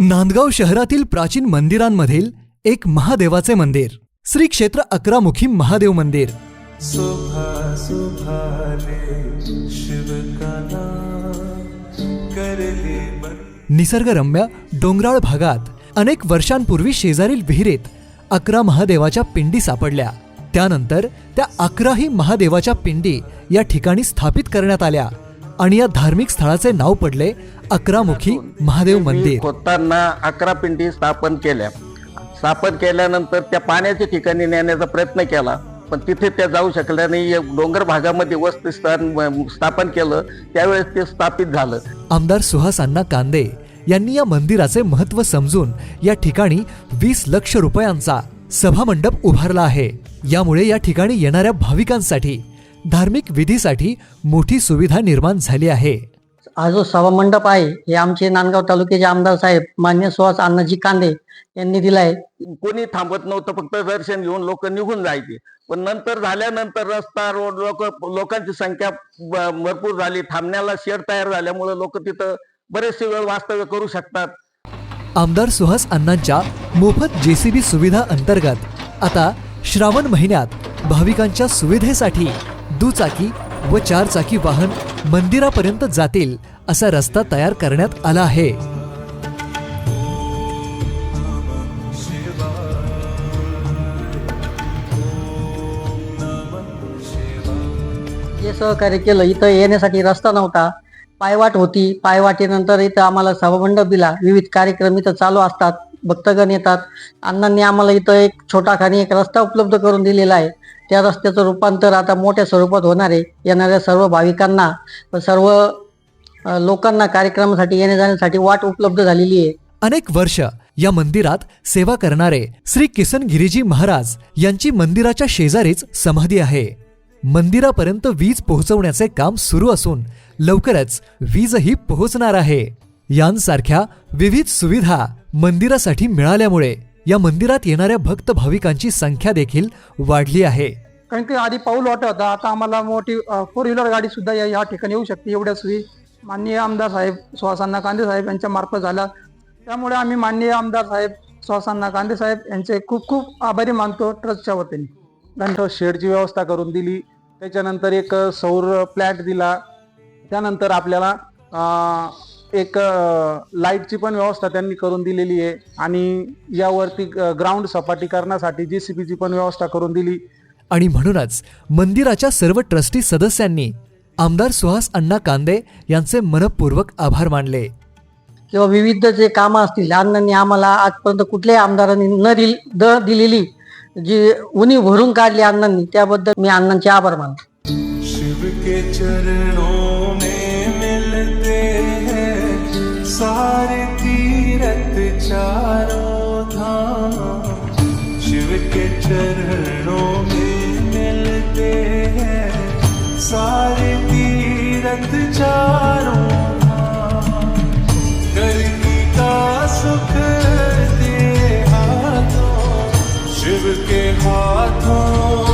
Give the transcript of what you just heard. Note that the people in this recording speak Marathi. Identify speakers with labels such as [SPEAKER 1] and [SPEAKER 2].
[SPEAKER 1] नांदगाव शहरातील प्राचीन मंदिरांमधील एक महादेवाचे मंदिर. श्री क्षेत्र अकरामुखी महादेव मंदिर.
[SPEAKER 2] सुबह सुभाले शिव
[SPEAKER 1] निसर्गरम्य डोंगराळ भागात अनेक वर्षांपूर्वी शेजारील विहिरीत अकरा महादेवाच्या पिंडी सापडल्या. त्यानंतर त्या अकराही महादेवाच्या पिंडी या ठिकाणी स्थापित करण्यात आल्या. आणि या धार्मिक स्थळाचे नाव पडले अकरामुखी महादेव मंदिर.
[SPEAKER 3] खोदताना अकरा पिंडी स्थापन केल्या. स्थापन केल्यानंतर त्या पाण्याच्या ठिकाणी नेण्याचा प्रयत्न केला पण तिथे त्या जाऊ शकल्या नाही. डोंगर भागामध्ये वस्तीस्थान स्थापन केलं त्यावेळेस ते स्थापित झालं.
[SPEAKER 1] आमदार सुहास अण्णा कांदे यांनी या मंदिराचे महत्त्व समजून या ठिकाणी वीस लक्ष रुपयांचा सभामंडप उभारला आहे. यामुळे या ठिकाणी येणाऱ्या भाविकांसाठी धार्मिक विधीसाठी मोठी सुविधा निर्माण झाली आहे.
[SPEAKER 4] हा जो सभामंडप आहे हे आमचे नांदगाव तालुक्याचे आमदार साहेब मान्य सुहास अण्णाजी कांदे यांनी दिलाय.
[SPEAKER 3] कोणी थांबत नव्हतं फक्त दर्शन घेऊन लोक निघून जायचे. पण नंतर झाल्यानंतर रस्ता रोड लोक लोकांची संख्या ब- भरपूर झाली. थांबण्याला शेड तयार झाल्यामुळे लोक तिथं बरेचसे वेळ वास्तव्य करू शकतात.
[SPEAKER 1] आमदार सुहास अण्णांच्या मोफत जेसीबी सुविधा अंतर्गत आता श्रावण महिन्यात भाविकांच्या सुविधेसाठी दुचाकी व चारचाकी वाहन मंदिरापर्यंत जातील असा रस्ता तयार करण्यात आला आहे.
[SPEAKER 4] जे सहकार्य केलं. इथं येण्यासाठी रस्ता नव्हता. पायवाट होती. पायवाटेनंतर इथं आम्हाला सभामंडप दिला. विविध कार्यक्रम इथं चालू असतात. भक्तगण येतात. अण्णांनी आम्हाला इथं एक छोटा खाणी एक रस्ता उपलब्ध करून दिलेला आहे. त्या रस्त्याचं रूपांतर आता मोठ्या स्वरूपात होणार आहे. येणाऱ्या सर्व भाविकांना व सर्व लोकांना कार्यक्रमासाठी येण्या जाण्यासाठी वाट उपलब्ध झालेली आहे.
[SPEAKER 1] अनेक वर्ष या मंदिरात सेवा करणारे श्री किसन गिरीजी महाराज यांची मंदिराच्या शेजारीच समाधी आहे. मंदिरापर्यंत वीज पोहोचवण्याचे काम सुरू असून लवकरच वीजही पोहोचणार आहे. यांसारख्या विविध सुविधा मंदिरासाठी मिळाल्यामुळे या मंदिरात येणाऱ्या भक्त भाविकांची संख्या देखील वाढली आहे.
[SPEAKER 5] कारण की आधी पाऊल वाटत होता आता आम्हाला मोठी फोर व्हीलर गाडी सुद्धा या या ठिकाणी येऊ शकते एवढ्या सोयी माननीय आमदार साहेब सुहासांना कांदे साहेब यांच्या मार्फत झाला. त्यामुळे आम्ही माननीय आमदार साहेब सुहासांना कांदे साहेब यांचे खूप खूप आभारी मानतो ट्रस्टच्या वतीने.
[SPEAKER 6] नंतर शेडची व्यवस्था करून दिली. त्याच्यानंतर एक सौर प्लॅट दिला. त्यानंतर आपल्याला अं, एक लाईटची पण व्यवस्था त्यांनी करून दिलेली आहे आणि यावरती ग्राउंड सपाटी करण्यासाठी जी सी बीची पण व्यवस्था करून दिली.
[SPEAKER 1] आणि म्हणूनच मंदिराच्या सर्व ट्रस्टी सदस्यांनी आमदार सुहास अण्णा कांदे यांचे मनपूर्वक आभार मानले.
[SPEAKER 4] किंवा विविध जे कामं असतील अण्णांनी आम्हाला आजपर्यंत कुठल्याही आमदारांनी न दिल द दिलेली जी उणी भरून काढली अण्णांनी त्याबद्दल मी अण्णांचे आभार मानतो.
[SPEAKER 2] शिव के चरणों में मिलते सारे तीरथ चारों धाम शिव के चरणों में मिलते हैं। सारे तीरथ चारों धाम का सुख दे हाथों शिव के हाथों